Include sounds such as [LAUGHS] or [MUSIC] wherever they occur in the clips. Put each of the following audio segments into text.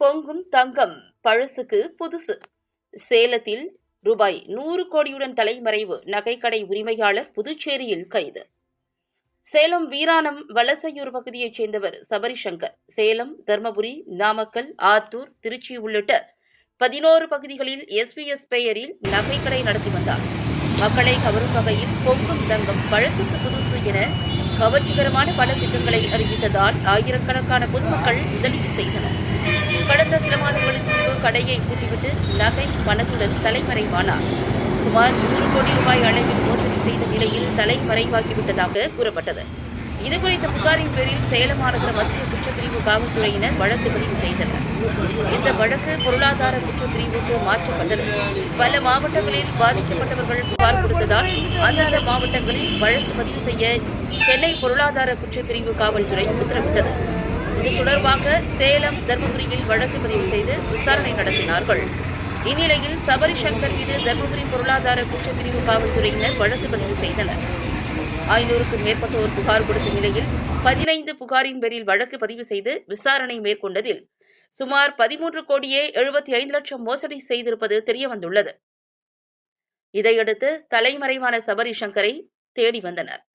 பொங்கும் தங்கம் பழசுக்கு புதுசு. சேலத்தில் ரூபாய் நூறு கோடியுடன் தலைமறைவு நகைக்கடை உரிமையாளர் புதுச்சேரியில் கைது. சேலம் வீராணம் வலசையூர் பகுதியைச் சேர்ந்தவர் சபரிசங்கர். சேலம் தர்மபுரி நாமக்கல் ஆத்தூர் திருச்சி உள்ளிட்ட பதினோரு பகுதிகளில் எஸ்பிஎஸ் பெயரில் நகைக்கடை நடத்தி வந்தார். மக்களை கவரும் வகையில் பொங்கும் தங்கம் பழசுக்கு புதுசு என கவர்ச்சிகரமான பல திட்டங்களை அறிவித்ததால் ஆயிரக்கணக்கான பொதுமக்கள் முதலீடு செய்தனர். கடந்த சில மாதங்களுக்கு முன்பு கடையை பூட்டிவிட்டு நகை பணத்துடன் தலைமறைவானார் சுமார் நூறு கோடி ரூபாய் அளவில் மோசடி செய்த நிலையில் தலைமறைவாகிவிட்டதாக கூறப்பட்டது. இது குறித்த புகாரின் பேரில் சேலம் மாநகர மத்திய குற்றப்பிரிவு காவல்துறையினர் வழக்கு பதிவு செய்தனர். இந்த வழக்கு பொருளாதார குற்றப்பிரிவுக்கு மாற்றப்பட்டது. பல மாவட்டங்களில் பாதிக்கப்பட்டவர்கள் புகார் கொடுத்ததால் அந்தந்த மாவட்டங்களில் வழக்கு பதிவு செய்ய சென்னை பொருளாதார குற்றப்பிரிவு காவல்துறை உத்தரவிட்டது. இது தொடர்பாக சேலம் தர்மபுரியில் வழக்கு பதிவு செய்து விசாரணை நடத்தினார்கள். இந்நிலையில் சபரி சங்கர் மீது தர்மபுரி பொருளாதார குற்றப்பிரிவு காவல்துறையினர் வழக்கு பதிவு செய்தனர். ஐநூறுக்கும் மேற்பட்டோர் புகார் கொடுத்த நிலையில் பதினைந்து புகாரின் பேரில் வழக்கு பதிவு செய்து விசாரணை மேற்கொண்டதில் சுமார் பதிமூன்று கோடியே எழுபத்தி ஐந்து லட்சம் மோசடி செய்திருப்பது தெரியவந்துள்ளது. இதையடுத்து தலைமறைவான சபரி சங்கரை தேடி வந்தனர்.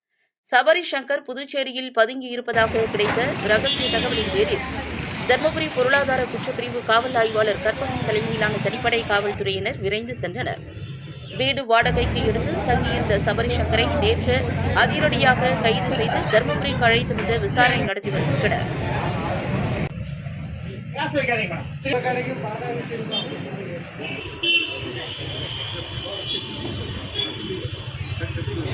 சபரி சங்கர் புதுச்சேரியில் பதுங்கி இருப்பதாக கிடைத்த ரகசிய தகவலின் பேரில் தர்மபுரி பொருளாதார குற்றப்பிரிவு காவல் ஆய்வாளர் கற்பகம் தலைமையிலான தனிப்படை காவல்துறையினர் விரைந்து சென்றனர் வீடு வாடகைக்கு எடுத்து தங்கியிருந்த சபரி சங்கரை நேற்று அதிரடியாக கைது செய்து தர்மபுரிக்கு அழைத்து வந்து விசாரணை நடத்தி வருகின்றனர் Thank [LAUGHS] you.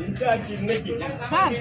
இன்சார்ஜ் இன்னைக்கு சார்